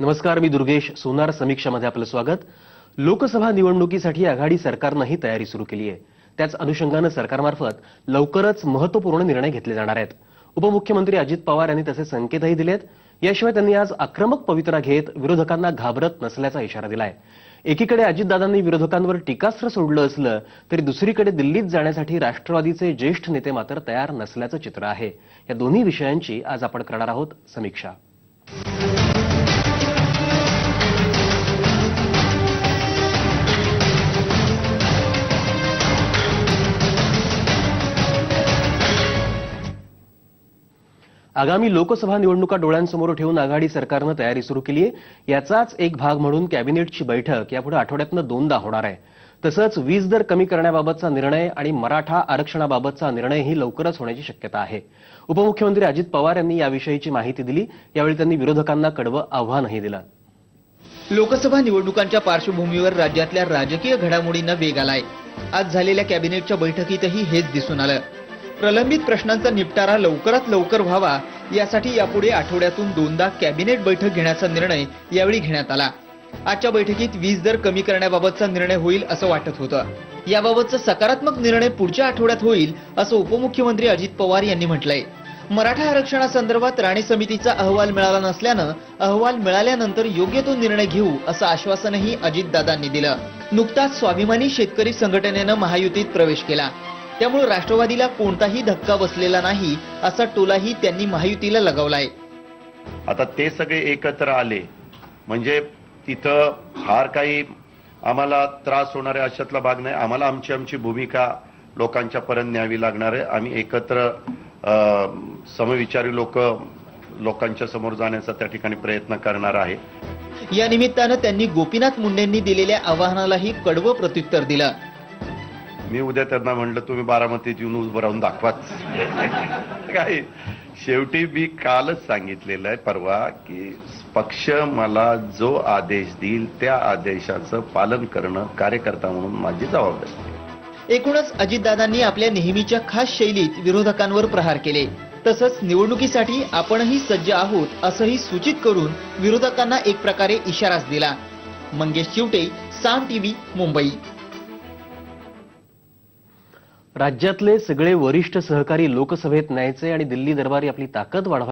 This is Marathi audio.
नमस्कार मी दुर्गेश सोनार. समीक्षामध्ये आपलं स्वागत. लोकसभा निवडणुकीसाठी आघाडी सरकारनंही तयारी सुरू केली आहे. त्याच अनुषंगानं सरकारमार्फत लवकरच महत्त्वपूर्ण निर्णय घेतले जाणार आहेत. उपमुख्यमंत्री अजित पवार यांनी तसे संकेतही दिलेत. याशिवाय त्यांनी आज आक्रमक पवित्रा घेत विरोधकांना घाबरत नसल्याचा इशारा दिलाय. एकीकडे अजितदादांनी विरोधकांवर टीकास्त्र सोडलं असलं तरी दुसरीकडे दिल्लीत जाण्यासाठी राष्ट्रवादीचे ज्येष्ठ नेते मात्र तयार नसल्याचं चित्र आहे. या दोन्ही विषयांची आज आपण करणार आहोत समीक्षा. आगामी लोकसभा निवडणुका डोळ्यांसमोर ठेवून आघाडी सरकारनं तयारी सुरू केली आहे याचाच एक भाग म्हणून कॅबिनेटची बैठक यापुढे आठवड्यातनं दोनदा होणार आहे. तसंच वीज दर कमी करण्याबाबतचा निर्णय आणि मराठा आरक्षणाबाबतचा निर्णयही लवकरच होण्याची शक्यता आहे. उपमुख्यमंत्री अजित पवार यांनी याविषयीची माहिती दिली. यावेळी त्यांनी विरोधकांना कडवं आव्हानही दिलं. लोकसभा निवडणुकांच्या पार्श्वभूमीवर राज्यातल्या राजकीय घडामोडींना वेग आलाय. आज झालेल्या कॅबिनेटच्या बैठकीतही हेच दिसून आलं. प्रलंबित प्रश्नांचा निपटारा लवकरात लवकर व्हावा यासाठी यापुढे आठवड्यातून दोनदा कॅबिनेट बैठक घेण्याचा निर्णय यावेळी घेण्यात आला. आजच्या बैठकीत वीज दर कमी करण्याबाबतचा निर्णय होईल असं वाटत होतं. याबाबतचा सकारात्मक निर्णय पुढच्या आठवड्यात होईल असं उपमुख्यमंत्री अजित पवार यांनी म्हटलंय. मराठा आरक्षणासंदर्भात राणे समितीचा अहवाल मिळाला नसल्यानं अहवाल मिळाल्यानंतर योग्य तो निर्णय घेऊ असं आश्वासनही अजितदादांनी दिलं. नुकताच स्वाभिमानी शेतकरी संघटनेनं महायुतीत प्रवेश केला. त्यामुळे राष्ट्रवादीला कोणताही धक्का बसलेला नाही असा टोलाही त्यांनी महायुतीला लगावलाय. आता ते सगळे एकत्र आले म्हणजे तिथं फार काही आम्हाला त्रास होणार आहे अशातला भाग नाही. आम्हाला आमची आमची भूमिका लोकांच्या पर्यंत न्यावी लागणार आहे. आम्ही एकत्र समविचारी लोक लोकांच्या समोर जाण्याचा त्या ठिकाणी प्रयत्न करणार आहे. या निमित्तानं त्यांनी गोपीनाथ मुंडेंनी दिलेल्या आवाहनालाही कडवं प्रत्युत्तर दिलं. मी उद्या त्यांना म्हणलं तुम्ही बारामतीत येऊन उभं राहून दाखवाच. काय? शेवटी मी कालच सांगितलेलं आहे परवा की पक्ष मला जो आदेश देईल त्या आदेशाचं पालन करणं कार्यकर्ता म्हणून माझी जबाबदारी एकूणच अजितदादांनी आपल्या नेहमीच्या खास शैलीत विरोधकांवर प्रहार केले. तसंच निवडणुकीसाठी आपणही सज्ज आहोत असंही सूचित करून विरोधकांना एक प्रकारे इशाराच दिला. मंगेश चिवटे साम टीव्ही मुंबई. राज्यातले सगळे वरिष्ठ सहकारी लोकसभेत न्यायचे आणि दिल्ली दरबारी आपली ताकद वाढवा